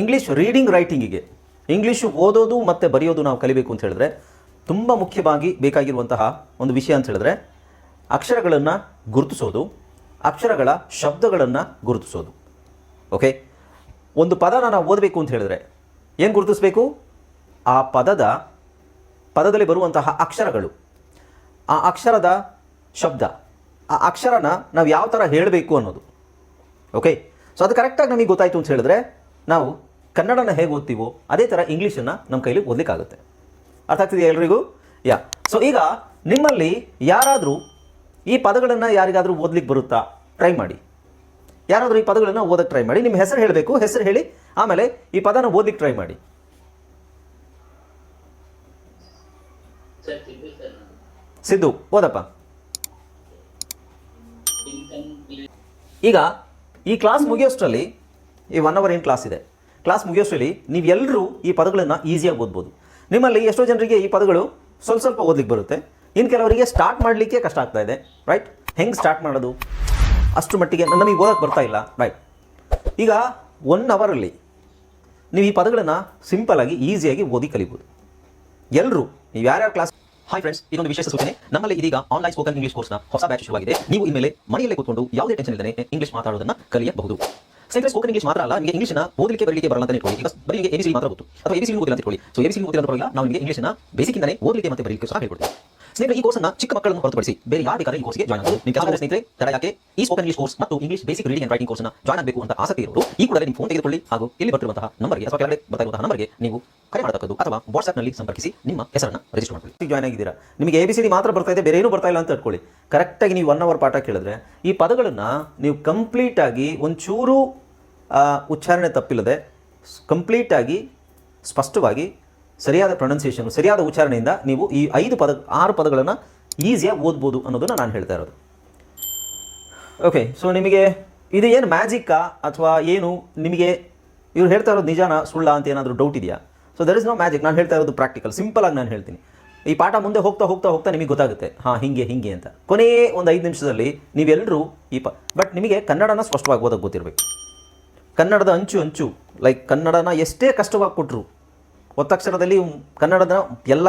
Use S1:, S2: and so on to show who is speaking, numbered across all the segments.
S1: English reading ರೈಟಿಂಗಿಗೆ English ಓದೋದು ಮತ್ತು ಬರೆಯೋದು ನಾವು ಕಲಿಬೇಕು ಅಂತ ಹೇಳಿದ್ರೆ ತುಂಬ ಮುಖ್ಯವಾಗಿ ಬೇಕಾಗಿರುವಂತಹ ಒಂದು ವಿಷಯ ಅಂತ ಹೇಳಿದ್ರೆ ಅಕ್ಷರಗಳನ್ನು ಗುರುತಿಸೋದು ಅಕ್ಷರಗಳ ಶಬ್ದಗಳನ್ನು ಗುರುತಿಸೋದು ಓಕೆ ಒಂದು ಪದನ ನಾವು ಓದಬೇಕು ಅಂತ ಹೇಳಿದ್ರೆ ಏನು ಗುರುತಿಸಬೇಕು ಆ ಪದದ ಪದದಲ್ಲಿ ಬರುವಂತಹ ಅಕ್ಷರಗಳು ಆ ಅಕ್ಷರದ ಶಬ್ದ ಆ ಅಕ್ಷರನ ನಾವು ಯಾವ ಥರ ಹೇಳಬೇಕು ಅನ್ನೋದು ಓಕೆ ಸೊ ಅದು ಕರೆಕ್ಟಾಗಿ ನಮಗೆ ಗೊತ್ತಾಯಿತು ಅಂತ ಹೇಳಿದ್ರೆ ನಾವು ಕನ್ನಡನ ಹೇಗೆ ಓದ್ತೀವೋ ಅದೇ ಥರ ಇಂಗ್ಲೀಷನ್ನು ನಮ್ಮ ಕೈಲಿ ಓದಲಿಕ್ಕಾಗುತ್ತೆ ಅರ್ಥ ಆಗ್ತಿದೆಯಾ ಎಲ್ರಿಗೂ ಯಾ ಸೊ ಈಗ ನಿಮ್ಮಲ್ಲಿ ಯಾರಾದರೂ ಈ ಪದಗಳನ್ನು ಯಾರಿಗಾದರೂ ಓದ್ಲಿಕ್ಕೆ ಬರುತ್ತಾ ಟ್ರೈ ಮಾಡಿ ಯಾರಾದರೂ ಈ ಪದಗಳನ್ನು ಓದಕ್ಕೆ ಟ್ರೈ ಮಾಡಿ ನಿಮ್ಮ ಹೆಸರು ಹೇಳಬೇಕು ಹೆಸರು ಹೇಳಿ ಆಮೇಲೆ ಈ ಪದನ ಓದಲಿಕ್ಕೆ ಟ್ರೈ ಮಾಡಿ ಸಿದ್ದು ಓದಪ್ಪ ಈಗ ಈ ಕ್ಲಾಸ್ ಮುಗಿಯೋಷ್ಟರಲ್ಲಿ ಈ ಒನ್ ಅವರ್ ಏನು ಕ್ಲಾಸ್ ಇದೆ ಕ್ಲಾಸ್ ಮುಗಿಯೋಷ್ಟರಲ್ಲಿ ನೀವೆಲ್ಲರೂ ಈ ಪದಗಳನ್ನು ಈಸಿಯಾಗಿ ಓದ್ಬೋದು ನಿಮ್ಮಲ್ಲಿ ಎಷ್ಟೋ ಜನರಿಗೆ ಈ ಪದಗಳು ಸ್ವಲ್ಪ ಸ್ವಲ್ಪ ಓದಲಿಕ್ಕೆ ಬರುತ್ತೆ ಇನ್ನು ಕೆಲವರಿಗೆ ಸ್ಟಾರ್ಟ್ ಮಾಡಲಿಕ್ಕೆ ಕಷ್ಟ ಆಗ್ತಾ ಇದೆ ರೈಟ್ ಹೆಂಗೆ ಸ್ಟಾರ್ಟ್ ಮಾಡೋದು ಅಷ್ಟು ಮಟ್ಟಿಗೆ ನಮಗೆ ಓದೋಕ್ಕೆ ಬರ್ತಾ ಇಲ್ಲ ರೈಟ್ ಈಗ ಒನ್ ಅವರಲ್ಲಿ ನೀವು ಈ ಪದಗಳನ್ನು ಸಿಂಪಲಾಗಿ ಈಸಿಯಾಗಿ ಓದಿ ಕಲಿಬೋದು ಎಲ್ಲರೂ ನೀವು ಯಾರ್ಯಾರ ಕ್ಲಾಸ್ ಹಾಯ್ ಫ್ರೆಂಡ್ಸ್ ಇದೊಂದು ವಿಶೇಷ ಸೂಚನೆ ನಮ್ಮಲ್ಲಿ ಇದೀಗ ಆನ್ಲೈನ್ ಸ್ಪೋಕನ್ ಇಂಗ್ಲಿಷ್ ಕೋರ್ಸ್ನ ಹೊಸ ಬ್ಯಾಚ್ ಶುರುವಾಗಿದೆ ನೀವು ಇನ್ಮೇಲೆ ಮನೆಯಲ್ಲೇ ಕೂತ್ಕೊಂಡು ಯಾವುದೇ ಟೆನ್ಷನ್ ಇಲ್ಲದೆ ಇಂಗ್ಲಿಷ್ ಮಾತಾಡೋದನ್ನ ಕಲಿಯಬಹುದು ಸೆಂಟೆನ್ಸ್ ಸ್ಪೋಕನ್ ಇಂಗ್ಲೀಷ್ ಮಾತ್ರ ಅಲ್ಲ ನಿಮಗೆ ಇಂಗ್ಲೀಷ್ನ ಓದಲಿಕ್ಕೆ ಬರಲಿಕ್ಕೆ ಬರಲ್ಲ ಅಂತ ಇಟ್ಕೊಳ್ಳಿ ಈಗ ಬರೀ ಬಿ ಎಬಿಸಿ ಮಾತ್ರ ಗೊತ್ತು ಅಥವಾ ಎಬಿಸಿ ಓದಿಲ್ಲ ಅಂತ ಇಟ್ಕೊಳ್ಳಿ ಸೊ ಎಬಿಸಿ ಓದಿಲ್ಲ ಪರವಾಗಿಲ್ಲ ನಾವು ನಿಮಗೆ ಬೇಸಿಕ್ ಇಂದಲೇ ಓದಲಿಕ್ಕೆ ಮತ್ತೆ ಬರಲಿಕ್ಕೆ ಸಹ ಹೇಳ್ಕೊಡ್ತೀವಿ ಸ್ನೇಹಿತರೆ ಈ ಕೋರ್ಸ್ನ ಚಿಕ್ಕ ಮಕ್ಕಳನ್ನು ಹೊರತುಪಡಿಸಿ ಬೇರೆ ಯಾರು ಬೇಕಾದ್ರೆ ಈ ಕೋರ್ಸ್ಗೆ ಜಾಯ್ನ್ ಆಗಬಹುದು ನಿಮಗೆ ಕೆಲಸ ಸ್ನೇಹಿತರೆ ತರ ಯಾಕೆ ಈ ಸ್ಪೋಕನ್ ಇಂಗ್ಲೀಷ್ ಕೋರ್ಸ್ ಮತ್ತು English basic reading and writing ಕೋರ್ಸ್ನ ಜಾಯ್ನ್ ಆಗಬೇಕು ಅಂತ ಆಸಕ್ತಿ ಇರೋರು ಈ ಕೂಡಲೇ ನಿಮ್ಮ ಫೋನ್ ತೆಗೆದುಕೊಳ್ಳಿ ಹಾಗೂ ಇಲ್ಲಿ ಬರ್ತಿರುವಂತಹ ನಂಬರ್ಗೆ ಅಥವಾ ಕೆಳಗಡೆ ಬರ್ತಿರುವಂತಹ ನಂಬರ್ಗೆ ನೀವು ಕರೆ ಮಾಡತಕ್ಕದ್ದು ಅಥವಾ ನಲ್ಲಿ ಸಂಪರ್ಕಿಸಿ ನಿಮ್ಮ ಹೆಸರನ್ನು ರಿಜಿಸ್ಟರ್ ಮಾಡ್ಕೊಳ್ಳಿ ಜಾಯ್ನ್ ಆಗಿದ್ದೀರಾ ನಿಮಗೆ ಎ ಬಿ ಸಿ ಡಿ ಮಾತ್ರ ಬರ್ತಾ ಇದೆ ಬೇರೆ ಏನು ಬರ್ತಾ ಇಲ್ಲ ಅಂತ ಇಟ್ಕೊಳ್ಳಿ ಕರೆಕ್ಟಾಗಿ ನೀವು ಒನ್ ಅವರ್ ಪಾಠ ಕೇಳಿದ್ರೆ ಈ ಪದಗಳನ್ನು ನೀವು ಕಂಪ್ಲೀಟಾಗಿ ಒಂಚೂರು ಉಚ್ಚಾರಣೆ ತಪ್ಪಿಲ್ಲದೆ ಕಂಪ್ಲೀಟಾಗಿ ಸ್ಪಷ್ಟವಾಗಿ ಸರಿಯಾದ ಪ್ರೊನೌನ್ಸಿಯೇಷನ್ ಸರಿಯಾದ ಉಚ್ಚಾರಣೆಯಿಂದ ನೀವು ಈ ಐದು ಪದ ಆರು ಪದಗಳನ್ನು ಈಸಿಯಾಗಿ ಓದ್ಬೋದು ಅನ್ನೋದನ್ನು ನಾನು ಹೇಳ್ತಾ ಇರೋದು ಓಕೆ ಸೊ ನಿಮಗೆ ಇದು ಏನು ಮ್ಯಾಜಿಕ್ಕಾ ಅಥವಾ ಏನು ನಿಮಗೆ ಇವ್ರು ಹೇಳ್ತಾ ಇರೋದು ನಿಜಾನ ಸುಳ್ಳ ಅಂತ ಏನಾದರೂ ಡೌಟ್ ಇದೆಯಾ so there is no magic ನಾನು ಹೇಳ್ತಾ ಇರೋದು ಪ್ರಾಕ್ಟಿಕಲ್ ಆಗಿ ನಾನು ಹೇಳ್ತೀನಿ ಈ ಪಾಠ ಮುಂದೆ ಹೋಗ್ತಾ ಹೋಗ್ತಾ ಹೋಗ್ತಾ ನಿಮಗೆ ಗೊತ್ತಾಗುತ್ತೆ ಹಾಂ ಹೀಗೆ ಹೀಗೆ ಅಂತ ಕೊನೆಯೇ ಒಂದು ಐದು ನಿಮಿಷದಲ್ಲಿ ನೀವೆಲ್ಲರೂ ಈ ಪ ಬಟ್ ನಿಮಗೆ ಕನ್ನಡನ ಸ್ಪಷ್ಟವಾಗಿ ಓದೋಕ್ಕೆ ಗೊತ್ತಿರಬೇಕು ಕನ್ನಡದ ಅಂಚು ಅಂಚು ಲೈಕ್ ಕನ್ನಡನ ಎಷ್ಟೇ ಕಷ್ಟವಾಗಿ ಕೊಟ್ಟರು ಒತ್ತಕ್ಷರದಲ್ಲಿ ಕನ್ನಡದ ಎಲ್ಲ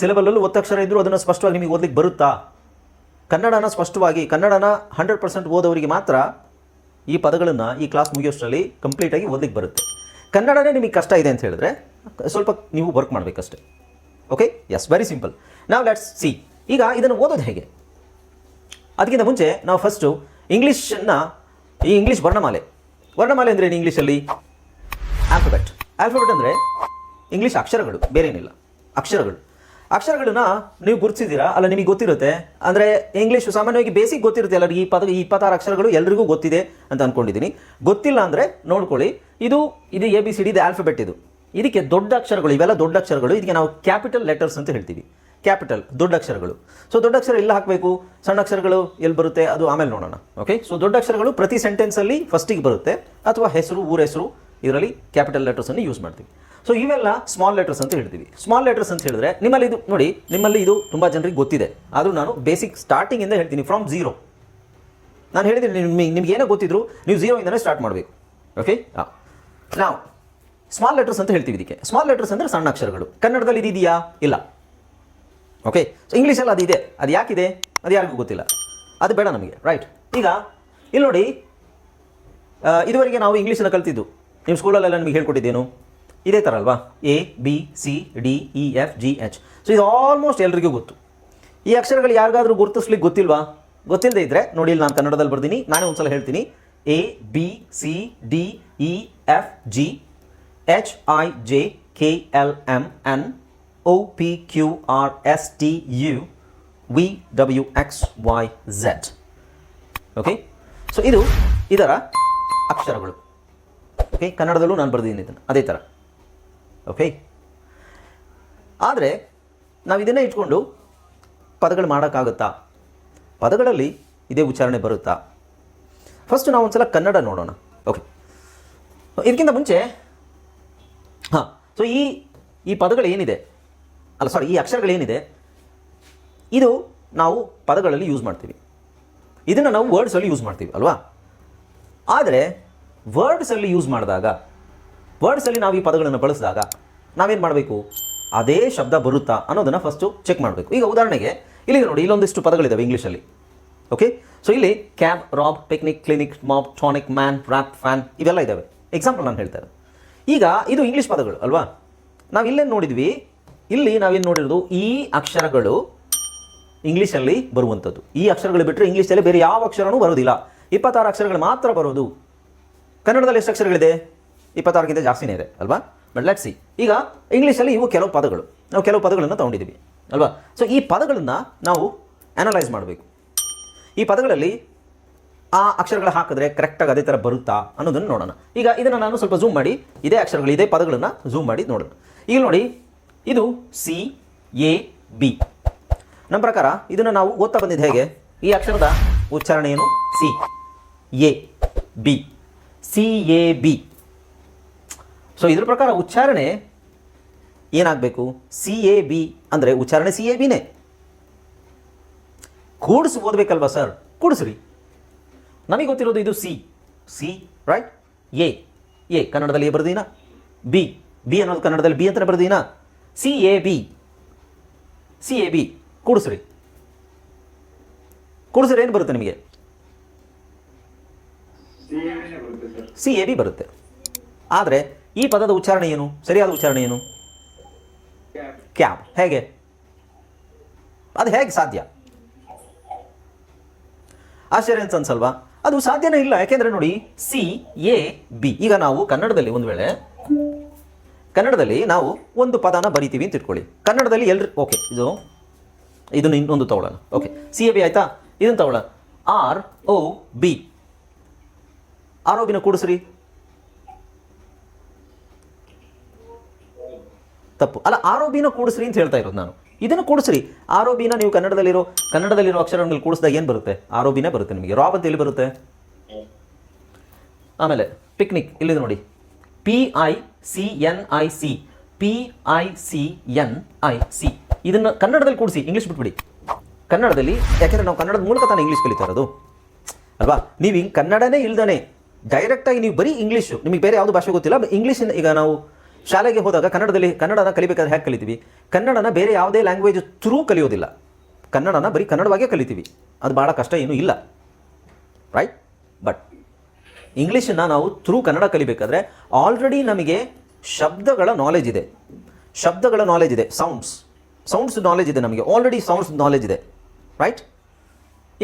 S1: ಸಿಲೆಬಲ್ಲಲ್ಲೂ ಒತ್ತಕ್ಷರ ಇದ್ದರೂ ಅದನ್ನು ಸ್ಪಷ್ಟವಾಗಿ ನಿಮಗೆ ಓದಲಿಕ್ಕೆ ಬರುತ್ತಾ ಕನ್ನಡನ ಸ್ಪಷ್ಟವಾಗಿ ಕನ್ನಡನ ಹಂಡ್ರೆಡ್ ಪರ್ಸೆಂಟ್ ಓದೋರಿಗೆ ಮಾತ್ರ ಈ ಪದಗಳನ್ನು ಈ ಕ್ಲಾಸ್ ಮುಗಿಯೋಷ್ಟರಲ್ಲಿ ಕಂಪ್ಲೀಟಾಗಿ ಓದಲಿಕ್ಕೆ ಬರುತ್ತೆ ಕನ್ನಡನೇ ನಿಮಗೆ ಕಷ್ಟ ಇದೆ ಅಂತ ಹೇಳಿದ್ರೆ ಸ್ವಲ್ಪ ನೀವು ವರ್ಕ್ ಮಾಡಬೇಕಷ್ಟೇ ಓಕೆ ಎಸ್ ವೆರಿ ಸಿಂಪಲ್ ನಾವು ಲೆಟ್ಸ್ ಸಿ ಈಗ ಇದನ್ನು ಓದೋದು ಹೇಗೆ ಅದಕ್ಕಿಂತ ಮುಂಚೆ ನಾವು ಫಸ್ಟು ಇಂಗ್ಲೀಷನ್ನು ಈ ಇಂಗ್ಲೀಷ್ ವರ್ಣಮಾಲೆ ವರ್ಣಮಾಲೆ ಅಂದರೆ ಏನು ಇಂಗ್ಲೀಷಲ್ಲಿ ಆಲ್ಫಬೆಟ್ ಆಲ್ಫಬೆಟ್ ಅಂದರೆ ಇಂಗ್ಲೀಷ್ ಅಕ್ಷರಗಳು ಏನಿಲ್ಲ ಅಕ್ಷರಗಳು ಅಕ್ಷರಗಳನ್ನ ನೀವು ಗುರುತಿಸಿದ್ದೀರಾ ಅಲ್ಲ ನಿಮಗೆ ಗೊತ್ತಿರುತ್ತೆ ಅಂದರೆ ಇಂಗ್ಲೀಷ್ ಸಾಮಾನ್ಯವಾಗಿ ಬೇಸಿಕ್ ಗೊತ್ತಿರುತ್ತೆ ಎಲ್ಲರಿಗೆ ಈ ಪದ ಈ ಇಪ್ಪತ್ತಾರು ಅಕ್ಷರಗಳು ಎಲ್ರಿಗೂ ಗೊತ್ತಿದೆ ಅಂತ ಅಂದ್ಕೊಂಡಿದ್ದೀನಿ ಗೊತ್ತಿಲ್ಲ ಅಂದರೆ ನೋಡ್ಕೊಳ್ಳಿ ಇದು ಇದು ಎ ಬಿ ಸಿ ಡಿ ಇದು ಆಲ್ಫಬೆಟ್ ಇದು ಇದಕ್ಕೆ ದೊಡ್ಡ ಅಕ್ಷರಗಳು ಇವೆಲ್ಲ ದೊಡ್ಡ ಅಕ್ಷರಗಳು ಇದಕ್ಕೆ ನಾವು ಕ್ಯಾಪಿಟಲ್ ಲೆಟರ್ಸ್ ಅಂತ ಹೇಳ್ತೀವಿ ಕ್ಯಾಪಿಟಲ್ ದೊಡ್ಡ ಅಕ್ಷರಗಳು ಸೊ ದೊಡ್ಡ ಅಕ್ಷರ ಎಲ್ಲ ಹಾಕಬೇಕು ಸಣ್ಣ ಅಕ್ಷರಗಳು ಎಲ್ಲಿ ಬರುತ್ತೆ ಅದು ಆಮೇಲೆ ನೋಡೋಣ ಓಕೆ ಸೊ ದೊಡ್ಡ ಅಕ್ಷರಗಳು ಪ್ರತಿ ಸೆಂಟೆನ್ಸಲ್ಲಿ ಫಸ್ಟಿಗೆ ಬರುತ್ತೆ ಅಥವಾ ಹೆಸರು ಊರ ಹೆಸರು ಇದರಲ್ಲಿ ಕ್ಯಾಪಿಟಲ್ ಲೆಟರ್ಸನ್ನು ಯೂಸ್ ಮಾಡ್ತೀವಿ ಸೊ ಇವೆಲ್ಲ ಸ್ಮಾಲ್ ಲೆಟರ್ಸ್ ಅಂತ ಹೇಳ್ತೀವಿ ಸ್ಮಾಲ್ ಲೆಟರ್ಸ್ ಅಂತ ಹೇಳಿದ್ರೆ ನಿಮ್ಮಲ್ಲಿ ಇದು ನೋಡಿ ನಿಮ್ಮಲ್ಲಿ ಇದು ತುಂಬ ಜನರಿಗೆ ಗೊತ್ತಿದೆ ಆದರೂ ನಾನು ಬೇಸಿಕ್ ಸ್ಟಾರ್ಟಿಂಗಿಂದ ಹೇಳ್ತೀನಿ ಫ್ರಮ್ ಝೀರೋ ನಾನು ಹೇಳಿದ್ದೀನಿ ನಿಮಗೆ ನಿಮ್ಗೆ ಏನೋ ಗೊತ್ತಿದ್ರು ನೀವು ಝೀರೋಯಿಂದನೇ ಸ್ಟಾರ್ಟ್ ಮಾಡಬೇಕು ಓಕೆ ನಾವು ಸ್ಮಾಲ್ ಲೆಟರ್ಸ್ ಅಂತ ಹೇಳ್ತೀವಿ ಇದಕ್ಕೆ ಸ್ಮಾಲ್ ಲೆಟರ್ಸ್ ಅಂದರೆ ಸಣ್ಣ ಅಕ್ಷರಗಳು ಕನ್ನಡದಲ್ಲಿ ಇದೆಯಾ ಇಲ್ಲ ಓಕೆ ಸೊ ಇಂಗ್ಲೀಷಲ್ಲಿ ಅದು ಇದೆ ಅದು ಯಾಕಿದೆ ಅದು ಯಾರಿಗೂ ಗೊತ್ತಿಲ್ಲ ಅದು ಬೇಡ ನಮಗೆ ರೈಟ್ ಈಗ ಇಲ್ಲಿ ನೋಡಿ ಇದುವರೆಗೆ ನಾವು ಇಂಗ್ಲೀಷನ್ನು ಕಲ್ತಿದ್ದು ನಿಮ್ಮ ಸ್ಕೂಲಲ್ಲೆಲ್ಲ ನಿಮಗೆ ಹೇಳ್ಕೊಟ್ಟಿದ್ದೇನು ಇದೇ ಥರ ಅಲ್ವಾ A B C D E F G H so ಇದು ಆಲ್ಮೋಸ್ಟ್ ಎಲ್ರಿಗೂ ಗೊತ್ತು ಈ ಅಕ್ಷರಗಳು ಯಾರಿಗಾದರೂ ಗುರುತಿಸ್ಲಿಕ್ಕೆ ಗೊತ್ತಿಲ್ವಾ ಗೊತ್ತಿಲ್ಲದೆ ಇದ್ದರೆ ನೋಡಿ ಇಲ್ಲಿ ನಾನು ಕನ್ನಡದಲ್ಲಿ ಬರ್ತೀನಿ ನಾನೇ ಒಂದು ಸಲ ಹೇಳ್ತೀನಿ A B C D E F G H I J K L M N O P Q R S T U V W X Y Z okay so ಇದು ಇದರ ಅಕ್ಷರಗಳು ಓಕೆ ಕನ್ನಡದಲ್ಲೂ ನಾನು ಬರೆದಿದ್ದೀನಿ ಇದನ್ನು ಅದೇ ಥರ ಓಕೆ ಆದರೆ ನಾವು ಇದನ್ನೇ ಇಟ್ಕೊಂಡು ಪದಗಳು ಮಾಡೋಕ್ಕಾಗುತ್ತಾ ಪದಗಳಲ್ಲಿ ಇದೇ ಉಚ್ಚಾರಣೆ ಬರುತ್ತಾ ಫಸ್ಟ್ ನಾವು ಒಂದ್ಸಲ ಕನ್ನಡ ನೋಡೋಣ ಓಕೆ ಇದಕ್ಕಿಂತ ಮುಂಚೆ ಹಾಂ ಸೊ ಈ ಈ ಪದಗಳು ಏನಿದೆ ಅಲ್ಲ ಸಾರಿ ಈ ಅಕ್ಷರಗಳೇನಿದೆ ಇದು ನಾವು ಪದಗಳಲ್ಲಿ ಯೂಸ್ ಮಾಡ್ತೀವಿ ಇದನ್ನು ನಾವು ವರ್ಡ್ಸಲ್ಲಿ ಯೂಸ್ ಮಾಡ್ತೀವಿ ಅಲ್ವಾ ಆದರೆ ವರ್ಡ್ಸಲ್ಲಿ ಯೂಸ್ ಮಾಡಿದಾಗ ವರ್ಡ್ಸಲ್ಲಿ ನಾವು ಈ ಪದಗಳನ್ನು ಬಳಸಿದಾಗ ನಾವೇನು ಮಾಡಬೇಕು ಅದೇ ಶಬ್ದ ಬರುತ್ತಾ ಅನ್ನೋದನ್ನು ಫಸ್ಟು ಚೆಕ್ ಮಾಡಬೇಕು ಈಗ ಉದಾಹರಣೆಗೆ ಇಲ್ಲಿ ನೋಡಿ ಇಲ್ಲೊಂದಿಷ್ಟು ಪದಗಳಿದ್ದಾವೆ ಇಂಗ್ಲೀಷಲ್ಲಿ ಓಕೆ ಸೊ ಇಲ್ಲಿ cab rob picnic clinic mob tonic man rap fan ಇವೆಲ್ಲ ಇದ್ದಾವೆ ಎಕ್ಸಾಂಪಲ್ ನಾನು ಹೇಳ್ತಾರೆ ಈಗ ಇದು ಇಂಗ್ಲೀಷ್ ಪದಗಳು ಅಲ್ವಾ ನಾವು ಇಲ್ಲೇನು ನೋಡಿದ್ವಿ ಇಲ್ಲಿ ನಾವೇನು ನೋಡಿರೋದು ಈ ಅಕ್ಷರಗಳು ಇಂಗ್ಲೀಷಲ್ಲಿ ಬರುವಂಥದ್ದು ಈ ಅಕ್ಷರಗಳು ಬಿಟ್ಟರೆ ಇಂಗ್ಲೀಷಲ್ಲಿ ಬೇರೆ ಯಾವ ಅಕ್ಷರನೂ ಬರೋದಿಲ್ಲ ಇಪ್ಪತ್ತಾರು ಅಕ್ಷರಗಳು ಮಾತ್ರ ಬರೋದು ಕನ್ನಡದಲ್ಲಿ ಎಷ್ಟು ಅಕ್ಷರಗಳಿದೆ ಇಪ್ಪತ್ತಾರಕ್ಕಿಂತ ಜಾಸ್ತಿನೇ ಇದೆ ಅಲ್ವಾ ಬಟ್ ಲೆಟ್ ಸಿ ಈಗ ಇಂಗ್ಲೀಷಲ್ಲಿ ಇವು ಕೆಲವು ಪದಗಳು ನಾವು ಕೆಲವು ಪದಗಳನ್ನು ತೊಗೊಂಡಿದ್ದೀವಿ ಅಲ್ವಾ ಸೊ ಈ ಪದಗಳನ್ನು ನಾವು ಅನಲೈಸ್ ಮಾಡಬೇಕು ಈ ಪದಗಳಲ್ಲಿ ಆ ಅಕ್ಷರಗಳು ಹಾಕಿದ್ರೆ ಕರೆಕ್ಟಾಗಿ ಅದೇ ಥರ ಬರುತ್ತಾ ಅನ್ನೋದನ್ನು ನೋಡೋಣ ಈಗ ಇದನ್ನು ನಾನು ಸ್ವಲ್ಪ ಝೂಮ್ ಮಾಡಿ ಇದೇ ಅಕ್ಷರಗಳು ಇದೇ ಪದಗಳನ್ನು ಝೂಮ್ ಮಾಡಿ ನೋಡೋಣ ಈಗ ನೋಡಿ ಇದು ಸಿ ಎ ಬಿ ನಮ್ಮ ಪ್ರಕಾರ ಇದನ್ನು ನಾವು ಓದ್ತಾ ಬಂದಿದ್ದು ಹೇಗೆ ಈ ಅಕ್ಷರದ ಉಚ್ಚಾರಣೆ ಏನು C A B C A B so ಇದ್ರ ಪ್ರಕಾರ ಉಚ್ಚಾರಣೆ ಏನಾಗಬೇಕು ಸಿ ಎ ಬಿ ಅಂದರೆ ಉಚ್ಚಾರಣೆ ಸಿ ಎ ಬಿನೇ ಕೂಡಿಸಿ ಓದಬೇಕಲ್ವಾ ಸರ್ ಕೂಡಿಸ್ರಿ ನಮಗೆ ಗೊತ್ತಿರೋದು ಇದು C C right A A ಕನ್ನಡದಲ್ಲಿ ಬರೆದಿನ ಬಿ ಬಿ ಅನ್ನೋದು ಕನ್ನಡದಲ್ಲಿ ಬಿ ಅಂತ ಬರೆದಿನ C A B C A B ಕೂಡಿಸ್ರಿ ಕೂಡಿಸ್ರಿ ಏನು ಬರುತ್ತೆ ನಿಮಗೆ ಸಿ ಎ ಬಿ ಬರುತ್ತೆ ಆದರೆ ಈ ಪದದ ಉಚ್ಚಾರಣೆ ಏನು ಸರಿಯಾದ ಉಚ್ಚಾರಣೆ ಏನು ಕ್ಯಾಬ್ ಹೇಗೆ ಅದು ಹೇಗೆ ಸಾಧ್ಯ ಆಶ್ಚರ್ಯ ಅಂತ ಅನ್ಸಲ್ವಾ ಅದು ಸಾಧ್ಯನೇ ಇಲ್ಲ ಯಾಕೆಂದ್ರೆ ನೋಡಿ ಸಿ ಎ ಬಿ ಈಗ ನಾವು ಕನ್ನಡದಲ್ಲಿ ಒಂದು ವೇಳೆ ಕನ್ನಡದಲ್ಲಿ ನಾವು ಒಂದು ಪದನ ಬರಿತೀವಿ ಅಂತ ಇಟ್ಕೊಳ್ಳಿ ಕನ್ನಡದಲ್ಲಿ ಎಲ್ರಿ ಓಕೆ ಇದು ಇದನ್ನು ಇನ್ನೊಂದು ತಗೊಳ್ಳೋಣ ಓಕೆ ಸಿ ಎ ಬಿ ಆಯ್ತಾ ಇದನ್ನು ತಗೊಳ್ಳೋಣ R O B R O ಬಿನ ಕೂಡಿಸ್ರಿ ತಪ್ಪು ಅಲ್ಲ ಆರ್ ಓ ಬಿನ ಕೂಡಿಸ್ರಿ ಅಂತ ಹೇಳ್ತಾ ಇರೋದು ನಾನು ಇದನ್ನು ಕೂಡಿಸ್ರಿ ಆರ್ ಒ ಬಿನ ನೀವು ಕನ್ನಡದಲ್ಲಿರೋ ಕನ್ನಡದಲ್ಲಿರೋ ಅಕ್ಷರಗಳಲ್ಲಿ ಕೂಡಿಸಿದಾಗ ಏನು ಬರುತ್ತೆ ಆರ್ ಒ ಬಿನೇ ಬರುತ್ತೆ ನಿಮಗೆ ರಾಬ್ ಅಂತ ಎಲ್ಲಿ ಬರುತ್ತೆ ಆಮೇಲೆ ಪಿಕ್ನಿಕ್ ಇಲ್ಲಿದೆ ನೋಡಿ P I C N I C P I C N I C ಇದನ್ನು ಕನ್ನಡದಲ್ಲಿ ಕೂಡಿಸಿ ಇಂಗ್ಲೀಷ್ ಬಿಟ್ಬಿಡಿ ಕನ್ನಡದಲ್ಲಿ ಯಾಕೆಂದರೆ ನಾವು ಕನ್ನಡದ ಮೂಲಕ ತಾನೇ ಇಂಗ್ಲೀಷ್ ಕಲಿತಾ ಇರೋದು ಅಲ್ವಾ ನೀವು ಹಿಂಗೆ ಕನ್ನಡನೇ ಇಲ್ದಾನೆ ಡೈರೆಕ್ಟಾಗಿ ನೀವು ಬರೀ ಇಂಗ್ಲೀಷು ನಿಮಗೆ ಬೇರೆ ಯಾವುದು ಭಾಷೆ ಗೊತ್ತಿಲ್ಲ ಇಂಗ್ಲೀಷಿನ ಈಗ ನಾವು ಶಾಲೆಗೆ ಹೋದಾಗ ಕನ್ನಡದಲ್ಲಿ ಕನ್ನಡನ ಕಲಿಬೇಕಾದ್ರೆ ಹೇಗೆ ಕಲಿತೀವಿ ಕನ್ನಡನ ಬೇರೆ ಯಾವುದೇ ಲ್ಯಾಂಗ್ವೇಜ್ ಥ್ರೂ ಕಲಿಯೋದಿಲ್ಲ ಕನ್ನಡನ ಬರೀ ಕನ್ನಡವಾಗೇ ಕಲಿತೀವಿ ಅದು ಭಾಳ ಕಷ್ಟ ಏನೂ ಇಲ್ಲ ರೈಟ್ ಬಟ್ ಇಂಗ್ಲೀಷನ್ನು ನಾವು ಥ್ರೂ ಕನ್ನಡ ಕಲಿಬೇಕಾದ್ರೆ ಆಲ್ರೆಡಿ ನಮಗೆ ಶಬ್ದಗಳ ನಾಲೆಜ್ ಇದೆ ಶಬ್ದಗಳ ನಾಲೆಜ್ ಇದೆ ಸೌಂಡ್ಸ್ ಸೌಂಡ್ಸ್ ನಾಲೆಜ್ ಇದೆ ನಮಗೆ ಆಲ್ರೆಡಿ ಸೌಂಡ್ಸ್ ನಾಲೆಜ್ ಇದೆ ರೈಟ್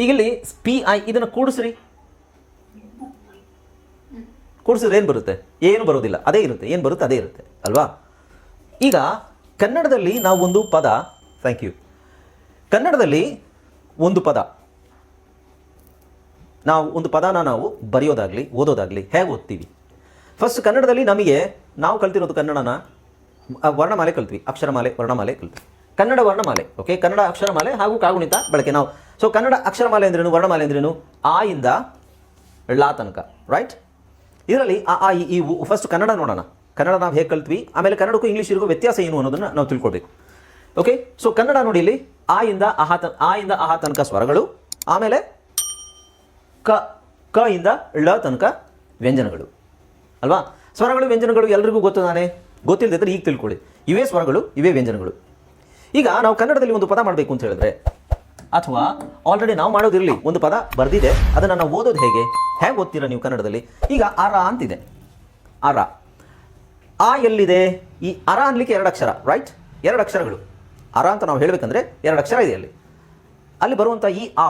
S1: ಈಗ ಇಲ್ಲಿ ಪಿ ಐ ಇದನ್ನು ಕೂಡಿಸ್ರಿ ಕೂಡಿಸಿದ್ರೆ ಏನು ಬರುತ್ತೆ ಏನು ಬರೋದಿಲ್ಲ ಅದೇ ಇರುತ್ತೆ ಏನು ಬರುತ್ತೆ ಅದೇ ಇರುತ್ತೆ ಅಲ್ವಾ ಈಗ ಕನ್ನಡದಲ್ಲಿ ನಾವು ಒಂದು ಪದ ಥ್ಯಾಂಕ್ ಯು ಕನ್ನಡದಲ್ಲಿ ಒಂದು ಪದ ನಾವು ಒಂದು ಪದಾನ ನಾವು ಬರೆಯೋದಾಗಲಿ ಓದೋದಾಗಲಿ ಹೇಗೆ ಓದ್ತೀವಿ ಫಸ್ಟ್ ಕನ್ನಡದಲ್ಲಿ ನಮಗೆ ನಾವು ಕಲ್ತಿರೋದು ಕನ್ನಡನ ವರ್ಣಮಾಲೆ ಕಲ್ತ್ವಿ ಅಕ್ಷರಮಾಲೆ ವರ್ಣಮಾಲೆ ಕಲ್ತ್ವಿ ಕನ್ನಡ ವರ್ಣಮಾಲೆ ಓಕೆ ಕನ್ನಡ ಅಕ್ಷರಮಾಲೆ ಹಾಗೂ ಕಾಗುಣಿತ ಬಳಕೆ ನಾವು ಸೊ ಕನ್ನಡ ಅಕ್ಷರಮಾಲೆ ಅಂದ್ರೇನು ವರ್ಣಮಾಲೆ ಅಂದ್ರೇನು ಆ ಇಂದ ಲಾ ತನಕ ರೈಟ್ ಇದರಲ್ಲಿ ಆ ಆ ಈ ಫಸ್ಟ್ ಕನ್ನಡ ನೋಡೋಣ ಕನ್ನಡ ನಾವು ಹೇಗೆ ಕಲ್ತ್ವಿ ಆಮೇಲೆ ಕನ್ನಡಕ್ಕೂ ಇರೋ ವ್ಯತ್ಯಾಸ ಏನು ಅನ್ನೋದನ್ನು ನಾವು ತಿಳ್ಕೊಳ್ಬೇಕು ಓಕೆ ಸೊ ಕನ್ನಡ ನೋಡಿ ಇಲ್ಲಿ ಆ ಇಂದ ಅಹ ಆ ಇಂದ ತನಕ ಸ್ವರಗಳು ಆಮೇಲೆ ಕ ಕ ಇಂದ ಳ ತನಕ ವ್ಯಂಜನಗಳು ಅಲ್ವಾ ಸ್ವರಗಳು ವ್ಯಂಜನಗಳು ಎಲ್ರಿಗೂ ಗೊತ್ತು ನಾನೇ ಗೊತ್ತಿಲ್ಲದಿದ್ದರೆ ಈಗ ತಿಳ್ಕೊಳ್ಳಿ ಇವೇ ಸ್ವರಗಳು ಇವೇ ವ್ಯಂಜನಗಳು ಈಗ ನಾವು ಕನ್ನಡದಲ್ಲಿ ಒಂದು ಪದ ಮಾಡಬೇಕು ಅಂತ ಹೇಳಿದ್ರೆ ಅಥವಾ ಆಲ್ರೆಡಿ ನಾವು ಮಾಡೋದಿರಲಿ ಒಂದು ಪದ ಬರೆದಿದೆ ಅದನ್ನು ನಾವು ಓದೋದು ಹೇಗೆ ಹೇಗೆ ಓದ್ತೀರಾ ನೀವು ಕನ್ನಡದಲ್ಲಿ ಈಗ ಅರ ಅಂತಿದೆ ಅರ ಆ ಎಲ್ಲಿದೆ ಈ ಅರ ಅನ್ಲಿಕ್ಕೆ ಎರಡು ಅಕ್ಷರ ರೈಟ್ ಎರಡು ಅಕ್ಷರಗಳು ಅರ ಅಂತ ನಾವು ಹೇಳಬೇಕಂದ್ರೆ ಎರಡು ಅಕ್ಷರ ಇದೆ ಅಲ್ಲಿ ಅಲ್ಲಿ ಬರುವಂಥ ಈ ಆ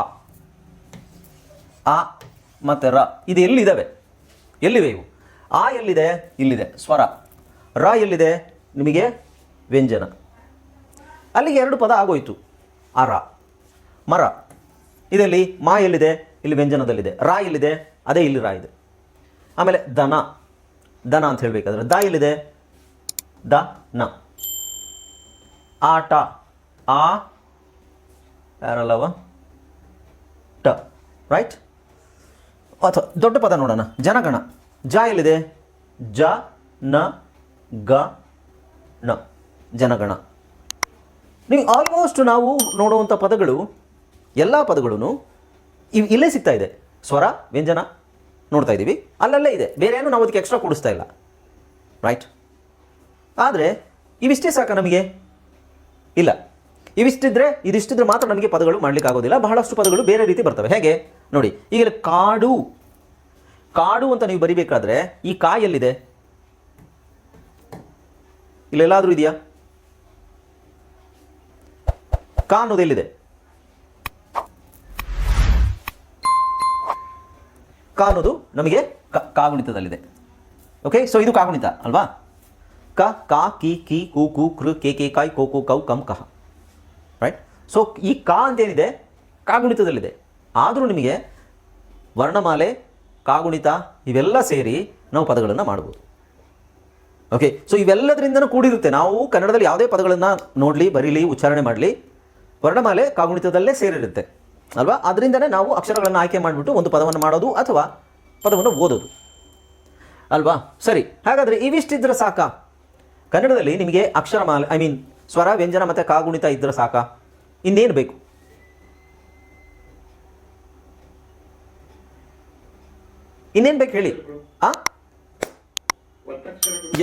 S1: ಆ ಮತ್ತು ರ ಇದು ಎಲ್ಲಿದ್ದಾವೆ ಎಲ್ಲಿವೆ ಇವು ಆ ಎಲ್ಲಿದೆ ಇಲ್ಲಿದೆ ಸ್ವರ ರ ಎಲ್ಲಿದೆ ನಿಮಗೆ ವ್ಯಂಜನ ಅಲ್ಲಿಗೆ ಎರಡು ಪದ ಆಗೋಯಿತು ರ ಮರ ಇದರಲ್ಲಿ ಮಾ ಎಲ್ಲಿದೆ ಇಲ್ಲಿ ವ್ಯಂಜನದಲ್ಲಿದೆ ರಾ ಎಲ್ಲಿದೆ ಅದೇ ಇಲ್ಲಿ ರಾ ಇದೆ ಆಮೇಲೆ ದನ ದನ ಅಂತ ಹೇಳಬೇಕಾದ್ರೆ ದ ಇಲ್ಲಿದೆ ದ ನ ಆಟ ಆ ಯಾರಲ್ಲವ ಟ ರೈಟ್ ಅಥವಾ ದೊಡ್ಡ ಪದ ನೋಡೋಣ ಜನಗಣ ಜ ಎಲ್ಲಿದೆ ಜ ನ ಗ ನ ಜನಗಣ ನೀವು ಆಲ್ಮೋಸ್ಟ್ ನಾವು ನೋಡುವಂಥ ಪದಗಳು ಎಲ್ಲ ಪದಗಳೂ ಇವು ಇಲ್ಲೇ ಸಿಗ್ತಾ ಇದೆ ಸ್ವರ ವ್ಯಂಜನ ನೋಡ್ತಾ ಇದ್ದೀವಿ ಅಲ್ಲಲ್ಲೇ ಇದೆ ಬೇರೆ ಏನು ನಾವು ಅದಕ್ಕೆ ಎಕ್ಸ್ಟ್ರಾ ಕೊಡಿಸ್ತಾ ಇಲ್ಲ ರೈಟ್ ಆದರೆ ಇವಿಷ್ಟೇ ಸಾಕ ನಮಗೆ ಇಲ್ಲ ಇವಿಷ್ಟಿದ್ರೆ ಇದಿಷ್ಟಿದ್ರೆ ಮಾತ್ರ ನಮಗೆ ಪದಗಳು ಮಾಡ್ಲಿಕ್ಕೆ ಆಗೋದಿಲ್ಲ ಬಹಳಷ್ಟು ಪದಗಳು ಬೇರೆ ರೀತಿ ಬರ್ತವೆ ಹೇಗೆ ನೋಡಿ ಈಗ ಕಾಡು ಕಾಡು ಅಂತ ನೀವು ಬರಿಬೇಕಾದ್ರೆ ಈ ಕಾಯಲ್ಲಿದೆ ಇಲ್ಲೆಲ್ಲಾದರೂ ಇದೆಯಾ ಕಾ ಅನ್ನೋದು ಎಲ್ಲಿದೆ ಕಾ ಅನ್ನೋದು ನಮಗೆ ಕಾಗುಣಿತದಲ್ಲಿದೆ ಓಕೆ ಸೊ ಇದು ಕಾಗುಣಿತ ಅಲ್ವಾ ಕ ಕಾ ಕಿ ಕಿ ಕು ಕು ಕೃ ಕೆ ಕೆ ಕಾಯ್ ಕೋ ಕೋ ಕೌ ಕಂ ಕಹ ಸೊ ಈ ಕಾ ಅಂತೇನಿದೆ ಕಾಗುಣಿತದಲ್ಲಿದೆ ಆದರೂ ನಿಮಗೆ ವರ್ಣಮಾಲೆ ಕಾಗುಣಿತ ಇವೆಲ್ಲ ಸೇರಿ ನಾವು ಪದಗಳನ್ನು ಮಾಡ್ಬೋದು ಓಕೆ ಸೊ ಇವೆಲ್ಲದರಿಂದನೂ ಕೂಡಿರುತ್ತೆ ನಾವು ಕನ್ನಡದಲ್ಲಿ ಯಾವುದೇ ಪದಗಳನ್ನು ನೋಡಲಿ ಬರೀಲಿ ಉಚ್ಚಾರಣೆ ಮಾಡಲಿ ವರ್ಣಮಾಲೆ ಕಾಗುಣಿತದಲ್ಲೇ ಸೇರಿರುತ್ತೆ ಅಲ್ವಾ ಅದರಿಂದನೇ ನಾವು ಅಕ್ಷರಗಳನ್ನು ಆಯ್ಕೆ ಮಾಡಿಬಿಟ್ಟು ಒಂದು ಪದವನ್ನು ಮಾಡೋದು ಅಥವಾ ಪದವನ್ನು ಓದೋದು ಅಲ್ವಾ ಸರಿ ಹಾಗಾದರೆ ಇವಿಷ್ಟಿದ್ರೆ ಸಾಕ ಕನ್ನಡದಲ್ಲಿ ನಿಮಗೆ ಅಕ್ಷರಮಾಲೆ ಐ ಮೀನ್ ಸ್ವರ ವ್ಯಂಜನ ಮತ್ತು ಕಾಗುಣಿತ ಇದ್ದರೆ ಸಾಕ ಇನ್ನೇನು ಬೇಕು ಇನ್ನೇನು ಬೇಕು ಹೇಳಿ ಆ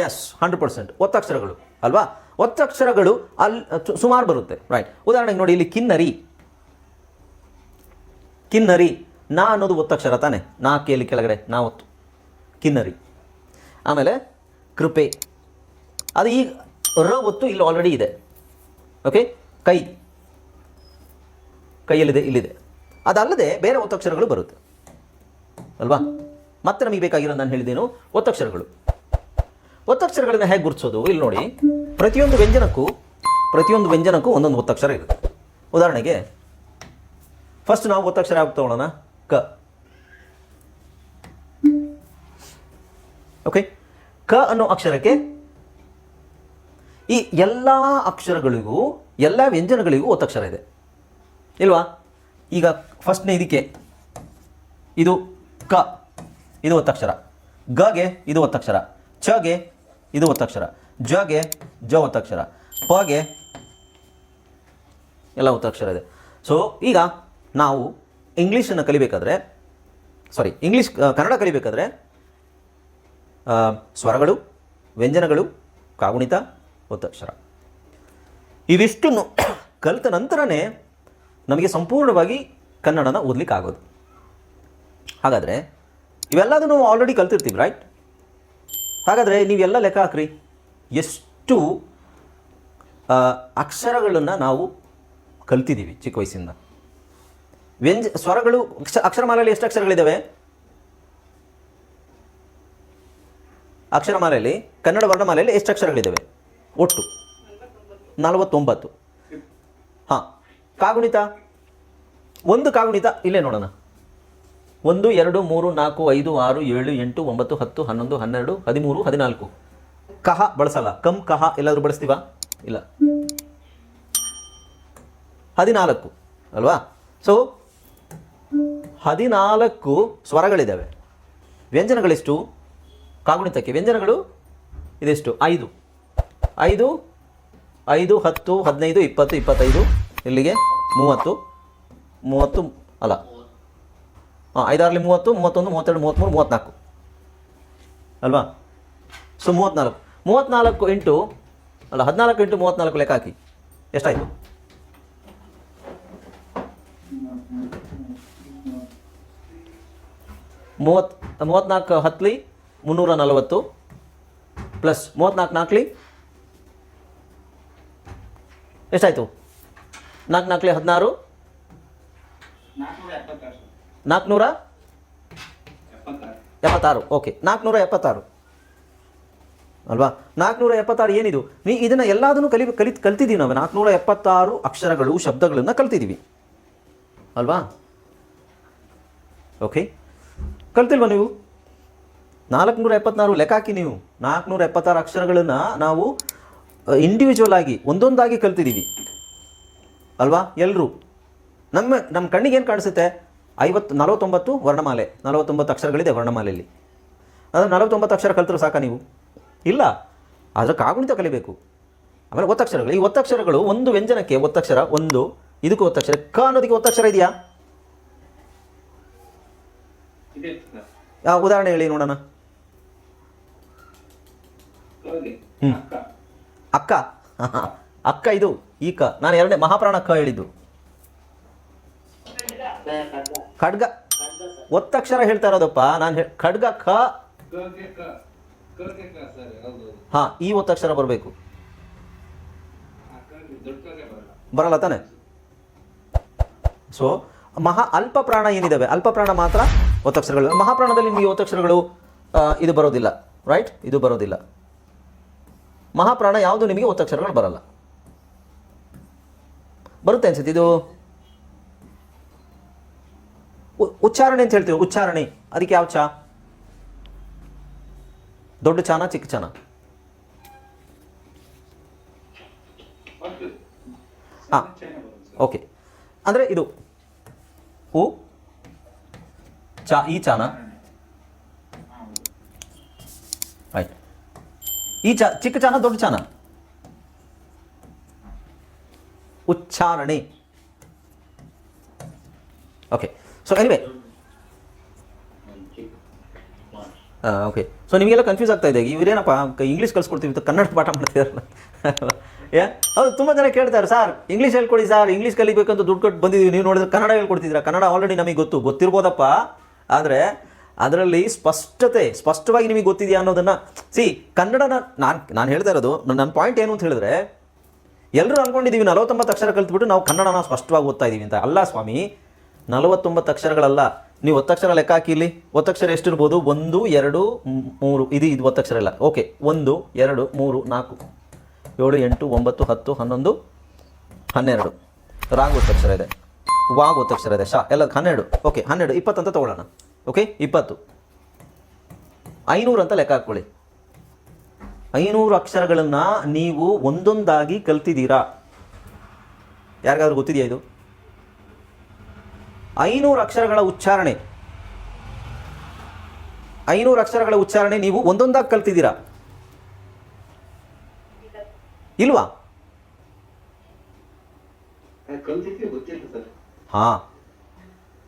S1: ಎಸ್ ಹಂಡ್ರೆಡ್ ಪರ್ಸೆಂಟ್ ಒತ್ತಕ್ಷರಗಳು ಅಲ್ವಾ ಒತ್ತಕ್ಷರಗಳು ಅಲ್ಲಿ ಸುಮಾರು ಬರುತ್ತೆ ರೈಟ್ ಉದಾಹರಣೆಗೆ ನೋಡಿ ಇಲ್ಲಿ ಕಿನ್ನರಿ ಕಿನ್ನರಿ ನಾ ಅನ್ನೋದು ಒತ್ತಕ್ಷರ ತಾನೆ ನಾ ಕೇಳಿ ಕೆಳಗಡೆ ನಾ ಒತ್ತು ಕಿನ್ನರಿ ಆಮೇಲೆ ಕೃಪೆ ಅದು ಈಗ ರ ಒತ್ತು ಇಲ್ಲಿ ಆಲ್ರೆಡಿ ಇದೆ ಓಕೆ ಕೈ ಕೈಯಲ್ಲಿದೆ ಇಲ್ಲಿದೆ ಅದಲ್ಲದೆ ಬೇರೆ ಒತ್ತಕ್ಷರಗಳು ಬರುತ್ತೆ ಅಲ್ವಾ ಮತ್ತೆ ನಮಗೆ ಬೇಕಾಗಿರೋ ನಾನು ಹೇಳಿದ್ದೇನು ಒತ್ತಕ್ಷರಗಳು ಒತ್ತಕ್ಷರಗಳನ್ನು ಹೇಗೆ ಗುರುತಿಸೋದು ಇಲ್ಲಿ ನೋಡಿ ಪ್ರತಿಯೊಂದು ವ್ಯಂಜನಕ್ಕೂ ಪ್ರತಿಯೊಂದು ವ್ಯಂಜನಕ್ಕೂ ಒಂದೊಂದು ಒತ್ತಕ್ಷರ ಇರುತ್ತೆ ಉದಾಹರಣೆಗೆ ಫಸ್ಟ್ ನಾವು ಒತ್ತಕ್ಷರ ಯಾವ ತಗೊಳ್ಳೋಣ ಕ ಓಕೆ ಕ ಅನ್ನೋ ಅಕ್ಷರಕ್ಕೆ ಈ ಎಲ್ಲ ಅಕ್ಷರಗಳಿಗೂ ಎಲ್ಲ ವ್ಯಂಜನಗಳಿಗೂ ಒತ್ತಕ್ಷರ ಇದೆ ಇಲ್ವಾ ಈಗ ಫಸ್ಟ್ನೇ ಇದಕ್ಕೆ ಇದು ಕ ಇದು ಒತ್ತಕ್ಷರ ಗಗೆ ಇದು ಒತ್ತಕ್ಷರ ಚಗೆ ಇದು ಒತ್ತಕ್ಷರ ಜಗೆ ಜ ಒತ್ತಕ್ಷರ ಪಗೆ ಎಲ್ಲ ಒತ್ತಕ್ಷರ ಇದೆ ಸೊ ಈಗ ನಾವು ಇಂಗ್ಲೀಷನ್ನು ಕಲಿಬೇಕಾದ್ರೆ ಸಾರಿ ಇಂಗ್ಲೀಷ್ ಕನ್ನಡ ಕಲಿಬೇಕಾದ್ರೆ ಸ್ವರಗಳು ವ್ಯಂಜನಗಳು ಕಾಗುಣಿತ ಒತ್ತಕ್ಷರ ಇವಿಷ್ಟನ್ನು ಕಲಿತ ನಂತರನೇ ನಮಗೆ ಸಂಪೂರ್ಣವಾಗಿ ಕನ್ನಡನ ಓದ್ಲಿಕ್ಕೆ ಆಗೋದು ಹಾಗಾದರೆ ಇವೆಲ್ಲದೂ ನಾವು ಆಲ್ರೆಡಿ ಕಲ್ತಿರ್ತೀವಿ ರೈಟ್ ಹಾಗಾದರೆ ನೀವೆಲ್ಲ ಲೆಕ್ಕ ಹಾಕ್ರಿ ಎಷ್ಟು ಅಕ್ಷರಗಳನ್ನು ನಾವು ಕಲ್ತಿದ್ದೀವಿ ಚಿಕ್ಕ ವಯಸ್ಸಿಂದ ವ್ಯಂಜ ಸ್ವರಗಳು ಅಕ್ಷರಮಾಲೆಯಲ್ಲಿ ಎಷ್ಟು ಅಕ್ಷರಗಳಿದ್ದಾವೆ ಅಕ್ಷರಮಾಲೆಯಲ್ಲಿ ಕನ್ನಡ ವರ್ಣಮಾಲೆಯಲ್ಲಿ ಎಷ್ಟು ಅಕ್ಷರಗಳಿದ್ದಾವೆ ಒಟ್ಟು ನಲವತ್ತೊಂಬತ್ತು ಕಾಗುಣಿತ ಒಂದು ಕಾಗುಣಿತ ಇಲ್ಲೇ ನೋಡೋಣ ಒಂದು ಎರಡು ಮೂರು ನಾಲ್ಕು ಐದು ಆರು ಏಳು ಎಂಟು ಒಂಬತ್ತು ಹತ್ತು ಹನ್ನೊಂದು ಹನ್ನೆರಡು ಹದಿಮೂರು ಹದಿನಾಲ್ಕು ಕಹ ಬಳಸಲ್ಲ ಕಮ್ ಕಹ ಎಲ್ಲಾದರೂ ಬಳಸ್ತೀವಾ ಇಲ್ಲ ಹದಿನಾಲ್ಕು ಅಲ್ವಾ ಸೊ ಹದಿನಾಲ್ಕು ಸ್ವರಗಳಿದ್ದಾವೆ ವ್ಯಂಜನಗಳೆಷ್ಟು ಕಾಗುಣಿತಕ್ಕೆ ವ್ಯಂಜನಗಳು ಇದೆಷ್ಟು ಐದು ಐದು ಐದು ಹತ್ತು ಹದಿನೈದು ಇಪ್ಪತ್ತು ಇಪ್ಪತ್ತೈದು ಇಲ್ಲಿಗೆ ಮೂವತ್ತು ಮೂವತ್ತು ಅಲ್ಲ ಹಾಂ ಐದಾರಲ್ಲಿ ಮೂವತ್ತು ಮೂವತ್ತೊಂದು ಮೂವತ್ತೆರಡು ಮೂವತ್ತ್ಮೂರು ಮೂವತ್ತ್ನಾಲ್ಕು ಅಲ್ವಾ ಸೊ ಮೂವತ್ತ್ನಾಲ್ಕು ಮೂವತ್ತ್ನಾಲ್ಕು ಇಂಟು ಅಲ್ಲ ಹದಿನಾಲ್ಕು ಇಂಟು ಮೂವತ್ತ್ನಾಲ್ಕು ಲೆಕ್ಕ ಹಾಕಿ ಎಷ್ಟಾಯಿತು ಮೂವತ್ತು ಮೂವತ್ತ್ನಾಲ್ಕು ಹತ್ತಲಿ ಮುನ್ನೂರ ನಲವತ್ತು ಪ್ಲಸ್ ಮೂವತ್ತ್ನಾಲ್ಕು ನಾಲ್ಕಲಿ ಎಷ್ಟಾಯಿತು ನಾಲ್ಕು ನಾಲ್ಕು ಹದಿನಾರು ನಾಲ್ಕುನೂರ ಎಪ್ಪತ್ತಾರು ಓಕೆ ನಾಲ್ಕುನೂರ ಎಪ್ಪತ್ತಾರು ಅಲ್ವಾ ನಾಲ್ಕುನೂರ ಎಪ್ಪತ್ತಾರು ಏನಿದು ನೀ ಇದನ್ನು ಎಲ್ಲದನ್ನು ಕಲಿ ಕಲಿತ್ ಕಲ್ತಿದ್ದೀವಿ ನಾವು ನಾಲ್ಕುನೂರ ಎಪ್ಪತ್ತಾರು ಅಕ್ಷರಗಳು ಶಬ್ದಗಳನ್ನು ಕಲ್ತಿದ್ದೀವಿ ಅಲ್ವಾ ಓಕೆ ಕಲ್ತಿಲ್ವಾ ನೀವು ನಾಲ್ಕುನೂರ ಎಪ್ಪತ್ತಾರು ಲೆಕ್ಕ ಹಾಕಿ ನೀವು ನಾಲ್ಕುನೂರ ಎಪ್ಪತ್ತಾರು ಅಕ್ಷರಗಳನ್ನು ನಾವು ಇಂಡಿವಿಜುವಲ್ ಆಗಿ ಒಂದೊಂದಾಗಿ ಕಲ್ತಿದ್ದೀವಿ ಅಲ್ವಾ ಎಲ್ಲರೂ ನಮ್ಮ ನಮ್ಮ ಕಣ್ಣಿಗೆ ಏನು ಕಾಣಿಸುತ್ತೆ ಐವತ್ತು ನಲವತ್ತೊಂಬತ್ತು ವರ್ಣಮಾಲೆ ನಲವತ್ತೊಂಬತ್ತು ಅಕ್ಷರಗಳಿದೆ ವರ್ಣಮಾಲೆಯಲ್ಲಿ ಅಂದರೆ ನಲವತ್ತೊಂಬತ್ತು ಅಕ್ಷರ ಕಲಿತರು ಸಾಕ ನೀವು ಇಲ್ಲ ಆದರೆ ಕಾಗುಣಿತ ಕಲಿಬೇಕು ಆಮೇಲೆ ಒತ್ತಕ್ಷರಗಳು ಈ ಒತ್ತಕ್ಷರಗಳು ಒಂದು ವ್ಯಂಜನಕ್ಕೆ ಒತ್ತಕ್ಷರ ಒಂದು ಇದಕ್ಕೂ ಒತ್ತಕ್ಷರ ಕ ಅನ್ನೋದಕ್ಕೆ ಒತ್ತಕ್ಷರ ಇದೆಯಾ ಯಾವ ಉದಾಹರಣೆ ಹೇಳಿ ನೋಡೋಣ ಹ್ಞೂ ಅಕ್ಕ ಅಕ್ಕ ಇದು ಈ ಕ ನಾನು ಎರಡನೇ ಮಹಾಪ್ರಾಣ ಕ ಹೇಳಿದ್ದು ಖಡ್ಗ ಒತ್ತಕ್ಷರ ಹೇಳ್ತಾ ಇರೋದಪ್ಪ ನಾನು ಖಡ್ಗ ಕ ಹಾ ಈ ಒತ್ತಕ್ಷರ ಬರಬೇಕು ಬರಲ್ಲ ತಾನೆ ಸೊ ಮಹಾ ಅಲ್ಪ ಪ್ರಾಣ ಏನಿದಾವೆ ಅಲ್ಪ ಪ್ರಾಣ ಮಾತ್ರ ಒತ್ತಕ್ಷರಗಳು ಮಹಾಪ್ರಾಣದಲ್ಲಿ ನಿಮಗೆ ಒತ್ತಕ್ಷರಗಳು ಇದು ಬರೋದಿಲ್ಲ ರೈಟ್ ಇದು ಬರೋದಿಲ್ಲ ಮಹಾಪ್ರಾಣ ಯಾವುದು ನಿಮಗೆ ಒತ್ತಕ್ಷರಗಳು ಬರಲ್ಲ ಬರುತ್ತೆ ಅನ್ಸುತ್ತೆ ಇದು ಉಚ್ಚಾರಣೆ ಅಂತ ಹೇಳ್ತೀವಿ ಉಚ್ಚಾರಣೆ ಅದಕ್ಕೆ ಯಾವ ಚಾ ದೊಡ್ಡ ಚಾನ ಚಿಕ್ಕ ಚಾನ ಹಾಂ ಓಕೆ ಅಂದರೆ ಇದು ಹೂ ಚಾ ಈ ಚಾನ ಆಯ್ತು ಈ ಚಾ ಚಿಕ್ಕ ಚಾನ ದೊಡ್ಡ ಚಾನ ಉಚ್ಚಾರಣೆ okay so anyway okay so ನಿಮಗೆಲ್ಲ ಕನ್ಫ್ಯೂಸ್ ಆಗ್ತಾ ಇದೆ ಇವರೇನಪ್ಪ ಇಂಗ್ಲೀಷ್ ಕಲಿಸ್ಕೊಡ್ತೀವಿ ಕನ್ನಡ ಪಾಠ ಮಾಡ್ತಿದಾರಲ್ಲ ಏ ಹೌದು ತುಂಬ ಜನ ಕೇಳ್ತಾರೆ ಸರ್ ಇಂಗ್ಲೀಷ್ ಹೇಳ್ಕೊಡಿ ಸರ್ ಇಂಗ್ಲೀಷ್ ಕಲಿಬೇಕಂತ ದುಡ್ಡು ಕೊಟ್ಟು ಬಂದಿದ್ದೀವಿ ನೀವು ನೋಡಿದ್ರೆ ಕನ್ನಡ ಹೇಳ್ಕೊಡ್ತಿದ್ದೀರಾ ಕನ್ನಡ ಆಲ್ರೆಡಿ ನಮಗೆ ಗೊತ್ತು ಗೊತ್ತಿರ್ಬೋದಪ್ಪ ಆದರೆ ಅದರಲ್ಲಿ ಸ್ಪಷ್ಟತೆ ಸ್ಪಷ್ಟವಾಗಿ ನಿಮಗೆ ಗೊತ್ತಿದೆಯಾ ಅನ್ನೋದನ್ನ ಸಿ ಕನ್ನಡನ ನಾನು ನಾನು ಹೇಳ್ತಾ ಇರೋದು ನನ್ನ ಪಾಯಿಂಟ್ ಏನು ಅಂತ ಹೇಳಿದ್ರೆ ಎಲ್ಲರೂ ಅಂದ್ಕೊಂಡಿದ್ದೀವಿ ನಲವತ್ತೊಂಬತ್ತು ಅಕ್ಷರ ಕಲ್ತ್ಬಿಟ್ಟು ನಾವು ಕನ್ನಡನ ಸ್ಪಷ್ಟವಾಗಿ ಓದ್ತಾ ಇದ್ದೀವಿ ಅಂತ ಅಲ್ಲ ಸ್ವಾಮಿ ನಲವತ್ತೊಂಬತ್ತು ಅಕ್ಷರಗಳಲ್ಲ ನೀವು ಒತ್ತಕ್ಷರ ಲೆಕ್ಕ ಹಾಕಿ ಒತ್ತಕ್ಷರ ಎಷ್ಟಿರ್ಬೋದು ಒಂದು ಎರಡು ಮೂರು ಇದು ಇದು ಒತ್ತಕ್ಷರ ಇಲ್ಲ ಓಕೆ ಒಂದು ಎರಡು ಮೂರು ನಾಲ್ಕು ಏಳು ಎಂಟು ಒಂಬತ್ತು ಹತ್ತು ಹನ್ನೊಂದು ಹನ್ನೆರಡು ರಾಂಗ್ ಒತ್ತಕ್ಷರ ಇದೆ ವಾಗ್ ಒತ್ತಕ್ಷರ ಇದೆ ಶಾ ಎಲ್ಲ ಹನ್ನೆರಡು ಓಕೆ ಹನ್ನೆರಡು ಇಪ್ಪತ್ತಂತ ತೊಗೊಳ್ಳೋಣ ಓಕೆ ಇಪ್ಪತ್ತು ಐನೂರು ಅಂತ ಲೆಕ್ಕ ಹಾಕ್ಕೊಳ್ಳಿ ಐನೂರು ಅಕ್ಷರಗಳನ್ನು ನೀವು ಒಂದೊಂದಾಗಿ ಕಲ್ತಿದ್ದೀರಾ ಯಾರಿಗಾದ್ರೂ ಗೊತ್ತಿದೆಯಾ ಇದು ಐನೂರು ಅಕ್ಷರಗಳ ಉಚ್ಚಾರಣೆ ಐನೂರು ಅಕ್ಷರಗಳ ಉಚ್ಚಾರಣೆ ನೀವು ಒಂದೊಂದಾಗಿ ಕಲ್ತಿದ್ದೀರಾ ಇಲ್ವಾ ಹಾ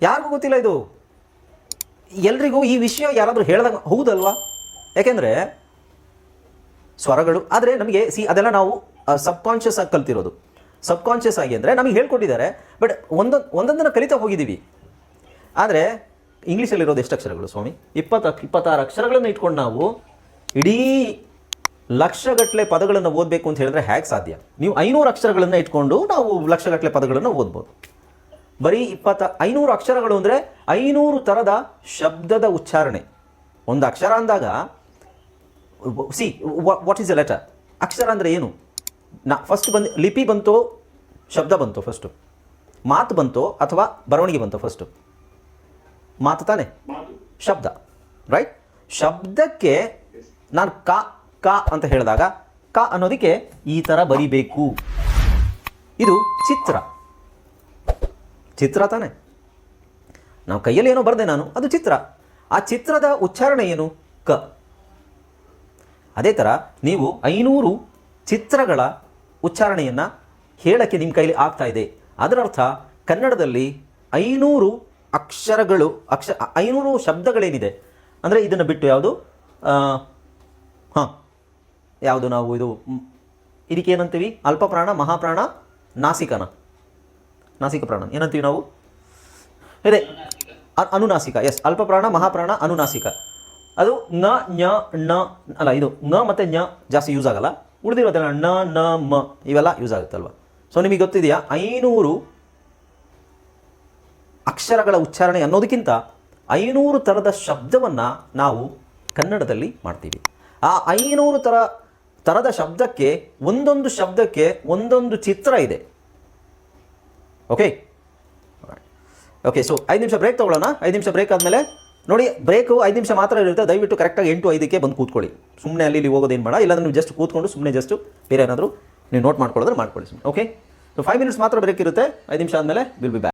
S1: ಯಾರಿಗೂ ಗೊತ್ತಿಲ್ಲ ಇದು ಎಲ್ರಿಗೂ ಈ ವಿಷಯ ಯಾರಾದರೂ ಹೇಳ್ದಾಗ ಹೌದಲ್ವಾ ಯಾಕೆಂದ್ರೆ ಸ್ವರಗಳು ಆದರೆ ನಮಗೆ ಸಿ ಅದೆಲ್ಲ ನಾವು ಸಬ್ ಕಾನ್ಷಿಯಸ್ ಆಗಿ ಕಲ್ತಿರೋದು ಸಬ್ ಕಾನ್ಷಿಯಸ್ ಆಗಿ ಅಂದರೆ ನಮಗೆ ಹೇಳ್ಕೊಟ್ಟಿದ್ದಾರೆ ಬಟ್ ಒಂದೊಂದು ಒಂದೊಂದನ್ನು ಕಲಿತಾ ಹೋಗಿದ್ದೀವಿ ಆದರೆ ಇಂಗ್ಲೀಷಲ್ಲಿರೋದು ಎಷ್ಟು ಅಕ್ಷರಗಳು ಸ್ವಾಮಿ ಇಪ್ಪತ್ತ ಇಪ್ಪತ್ತಾರು ಅಕ್ಷರಗಳನ್ನು ಇಟ್ಕೊಂಡು ನಾವು ಇಡೀ ಲಕ್ಷಗಟ್ಟಲೆ ಪದಗಳನ್ನು ಓದಬೇಕು ಅಂತ ಹೇಳಿದ್ರೆ ಹೇಗೆ ಸಾಧ್ಯ ನೀವು ಐನೂರು ಅಕ್ಷರಗಳನ್ನು ಇಟ್ಕೊಂಡು ನಾವು ಲಕ್ಷಗಟ್ಟಲೆ ಪದಗಳನ್ನು ಓದ್ಬೋದು ಬರೀ ಇಪ್ಪತ್ತ ಐನೂರು ಅಕ್ಷರಗಳು ಅಂದರೆ ಐನೂರು ಥರದ ಶಬ್ದದ ಉಚ್ಚಾರಣೆ ಒಂದು ಅಕ್ಷರ ಅಂದಾಗ see what is a letter ಅಕ್ಷರ ಅಂದರೆ ಏನು ನಾ ಫಸ್ಟ್ ಬಂದು ಲಿಪಿ ಬಂತು ಶಬ್ದ ಬಂತು ಫಸ್ಟು ಮಾತು ಬಂತು ಅಥವಾ ಬರವಣಿಗೆ ಬಂತು ಫಸ್ಟು ಮಾತು ತಾನೆ ಶಬ್ದ ರೈಟ್ ಶಬ್ದಕ್ಕೆ ನಾನು ಕ ಕ ಅಂತ ಹೇಳಿದಾಗ ಕ ಅನ್ನೋದಕ್ಕೆ ಈ ಥರ ಬರಿಬೇಕು ಇದು ಚಿತ್ರ ಚಿತ್ರ ತಾನೆ ನಾವು ಕೈಯಲ್ಲಿ ಏನೋ ಬರೆದೆ ನಾನು ಅದು ಚಿತ್ರ ಆ ಚಿತ್ರದ ಉಚ್ಚಾರಣೆ ಏನು ಕ ಅದೇ ಥರ ನೀವು ಐನೂರು ಚಿತ್ರಗಳ ಉಚ್ಚಾರಣೆಯನ್ನು ಹೇಳೋಕ್ಕೆ ನಿಮ್ಮ ಕೈಲಿ ಆಗ್ತಾ ಇದೆ ಅದರರ್ಥ ಕನ್ನಡದಲ್ಲಿ ಐನೂರು ಅಕ್ಷರಗಳು ಅಕ್ಷ ಐನೂರು ಶಬ್ದಗಳೇನಿದೆ ಅಂದರೆ ಇದನ್ನು ಬಿಟ್ಟು ಯಾವುದು ಹಾಂ ಯಾವುದು ನಾವು ಇದು ಇದಕ್ಕೆ ಏನಂತೀವಿ ಅಲ್ಪಪ್ರಾಣ ಮಹಾಪ್ರಾಣ ನಾಸಿಕನ ನಾಸಿಕ ಪ್ರಾಣ ಏನಂತೀವಿ ನಾವು ಇದೆ ಅನುನಾಸಿಕ ಎಸ್ ಅಲ್ಪಪ್ರಾಣ ಮಹಾಪ್ರಾಣ ಅನುನಾಸಿಕ ಅದು ನ ಞ ಣ ಅಲ್ಲ ಇದು ನ ಮತ್ತು ಞ ಜಾಸ್ತಿ ಯೂಸ್ ಆಗಲ್ಲ ಉಳಿದಿರೋದಲ್ಲ ಣ ನ ಮ ಇವೆಲ್ಲ ಯೂಸ್ ಆಗುತ್ತಲ್ವ ಸೊ ನಿಮಗೆ ಗೊತ್ತಿದೆಯಾ ಐನೂರು ಅಕ್ಷರಗಳ ಉಚ್ಚಾರಣೆ ಅನ್ನೋದಕ್ಕಿಂತ ಐನೂರು ಥರದ ಶಬ್ದವನ್ನು ನಾವು ಕನ್ನಡದಲ್ಲಿ ಮಾಡ್ತೀವಿ ಆ ಐನೂರು ಥರ ಥರದ ಶಬ್ದಕ್ಕೆ ಒಂದೊಂದು ಶಬ್ದಕ್ಕೆ ಒಂದೊಂದು ಚಿತ್ರ ಇದೆ ಓಕೆ ಓಕೆ ಸೊ ಐದು ನಿಮಿಷ ಬ್ರೇಕ್ ತೊಗೊಳ್ಳೋಣ ಐದು ನಿಮಿಷ ಬ್ರೇಕ್ ಆದಮೇಲೆ ನೋಡಿ ಬ್ರೇಕು ಐದು ನಿಮಿಷ ಮಾತ್ರ ಇರುತ್ತೆ ದಯವಿಟ್ಟು ಕರೆಕ್ಟಾಗಿ ಎಂಟು ಐದಕ್ಕೆ ಬಂದು ಕೂತ್ಕೊಳ್ಳಿ ಸುಮ್ಮನೆ ಅಲ್ಲಿ ಇಲ್ಲಿ ಹೋಗೋದೇನು ಬೇಡ ಇಲ್ಲಾಂದ್ರೆ ನೀವು ಜಸ್ಟ್ ಕೂತ್ಕೊಂಡು ಸುಮ್ಮನೆ ಜಸ್ಟ್ ಬೇರೆ ಏನಾದರೂ ನೀವು ನೋಟ್ ಮಾಡ್ಕೊಳ್ಳೋದ್ರೆ ಮಾಡ್ಕೊಳ್ಳಿ ಸುಮ್ಮನೆ ಓಕೆ ಸೊ ಫೈವ್ ಮಿನಿಟ್ಸ್ ಮಾತ್ರ ಬ್ರೇಕ್ ಇರುತ್ತೆ ಐದು ನಿಮಿಷ ಆದಮೇಲೆ ವಿಲ್ ಬಿ ಬ್ಯಾಕ್